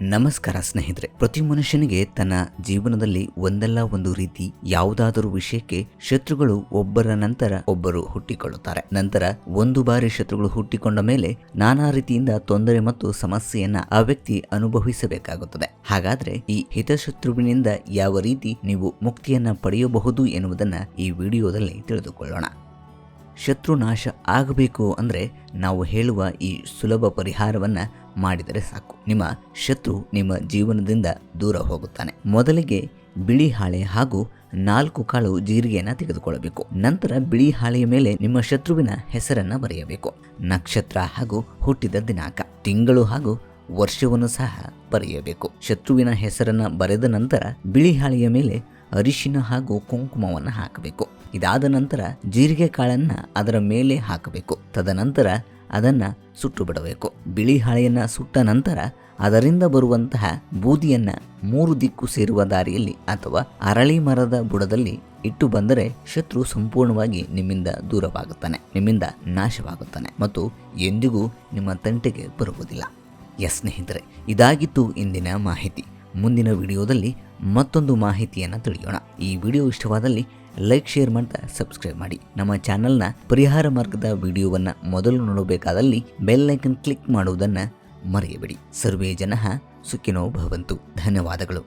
ನಮಸ್ಕಾರ ಸ್ನೇಹಿತರೆ, ಪ್ರತಿ ಮನುಷ್ಯನಿಗೆ ತನ್ನ ಜೀವನದಲ್ಲಿ ಒಂದಲ್ಲ ಒಂದು ರೀತಿ ಯಾವುದಾದರೂ ವಿಷಯಕ್ಕೆ ಶತ್ರುಗಳು ಒಬ್ಬರ ನಂತರ ಒಬ್ಬರು ಹುಟ್ಟಿಕೊಳ್ಳುತ್ತಾರೆ. ನಂತರ ಒಂದು ಬಾರಿ ಶತ್ರುಗಳು ಹುಟ್ಟಿಕೊಂಡ ಮೇಲೆ ನಾನಾ ರೀತಿಯಿಂದ ತೊಂದರೆ ಮತ್ತು ಸಮಸ್ಯೆಯನ್ನ ಆ ವ್ಯಕ್ತಿ ಅನುಭವಿಸಬೇಕಾಗುತ್ತದೆ. ಹಾಗಾದ್ರೆ ಈ ಹಿತಶತ್ರುವಿನಿಂದ ಯಾವ ರೀತಿ ನೀವು ಮುಕ್ತಿಯನ್ನ ಪಡೆಯಬಹುದು ಎನ್ನುವುದನ್ನ ಈ ವಿಡಿಯೋದಲ್ಲಿ ತಿಳಿದುಕೊಳ್ಳೋಣ. ಶತ್ರು ನಾಶ ಆಗಬೇಕು ಅಂದರೆ ನಾವು ಹೇಳುವ ಈ ಸುಲಭ ಪರಿಹಾರವನ್ನು ಮಾಡಿದರೆ ಸಾಕು. ನಿಮ್ಮ ಶತ್ರು ನಿಮ್ಮ ಜೀವನದಿಂದ ದೂರ ಹೋಗುತ್ತಾನೆ. ಮೊದಲಿಗೆ ಬಿಳಿ ಹಾಳೆ ಹಾಗೂ ನಾಲ್ಕು ಕಾಳು ಜೀರಿಗೆಯನ್ನು ತೆಗೆದುಕೊಳ್ಳಬೇಕು. ನಂತರ ಬಿಳಿ ಹಾಳೆಯ ಮೇಲೆ ನಿಮ್ಮ ಶತ್ರುವಿನ ಹೆಸರನ್ನು ಬರೆಯಬೇಕು. ನಕ್ಷತ್ರ ಹಾಗೂ ಹುಟ್ಟಿದ ದಿನಾಂಕ, ತಿಂಗಳು ಹಾಗೂ ವರ್ಷವನ್ನು ಸಹ ಬರೆಯಬೇಕು. ಶತ್ರುವಿನ ಹೆಸರನ್ನು ಬರೆದ ನಂತರ ಬಿಳಿ ಹಾಳೆಯ ಮೇಲೆ ಅರಿಶಿನ ಹಾಗೂ ಕುಂಕುಮವನ್ನು ಹಾಕಬೇಕು. ಇದಾದ ನಂತರ ಜೀರಿಗೆ ಕಾಳನ್ನ ಅದರ ಮೇಲೆ ಹಾಕಬೇಕು. ತದನಂತರ ಅದನ್ನ ಸುಟ್ಟು ಬಿಡಬೇಕು. ಬಿಳಿ ಹಾಳೆಯನ್ನು ಸುಟ್ಟ ನಂತರ ಅದರಿಂದ ಬರುವಂತಹ ಬೂದಿಯನ್ನು ಮೂರು ದಿಕ್ಕು ಸೇರುವ ದಾರಿಯಲ್ಲಿ ಅಥವಾ ಅರಳಿ ಮರದ ಬುಡದಲ್ಲಿ ಇಟ್ಟು ಬಂದರೆ ಶತ್ರು ಸಂಪೂರ್ಣವಾಗಿ ನಿಮ್ಮಿಂದ ದೂರವಾಗುತ್ತಾನೆ, ನಿಮ್ಮಿಂದ ನಾಶವಾಗುತ್ತಾನೆ ಮತ್ತು ಎಂದಿಗೂ ನಿಮ್ಮ ತಂಟೆಗೆ ಬರುವುದಿಲ್ಲ. ಎಸ್ ಸ್ನೇಹಿತರೆ, ಇದಾಗಿತ್ತು ಇಂದಿನ ಮಾಹಿತಿ. ಮುಂದಿನ ವಿಡಿಯೋದಲ್ಲಿ ಮತ್ತೊಂದು ಮಾಹಿತಿಯನ್ನು ತಿಳಿಯೋಣ. ಈ ವಿಡಿಯೋ ಇಷ್ಟವಾದಲ್ಲಿ ಲೈಕ್, ಶೇರ್ ಮಾಡ್ತಾ ಸಬ್ಸ್ಕ್ರೈಬ್ ಮಾಡಿ. ನಮ್ಮ ಚಾನಲ್ನ ಪರಿಹಾರ ಮಾರ್ಗದ ವಿಡಿಯೋವನ್ನು ಮೊದಲು ನೋಡಬೇಕಾದಲ್ಲಿ ಬೆಲ್ ಐಕನ್ ಕ್ಲಿಕ್ ಮಾಡುವುದನ್ನು ಮರೆಯಬೇಡಿ. ಸರ್ವೇ ಜನ ಸುಖಿನೋ ಭವಂತು. ಧನ್ಯವಾದಗಳು.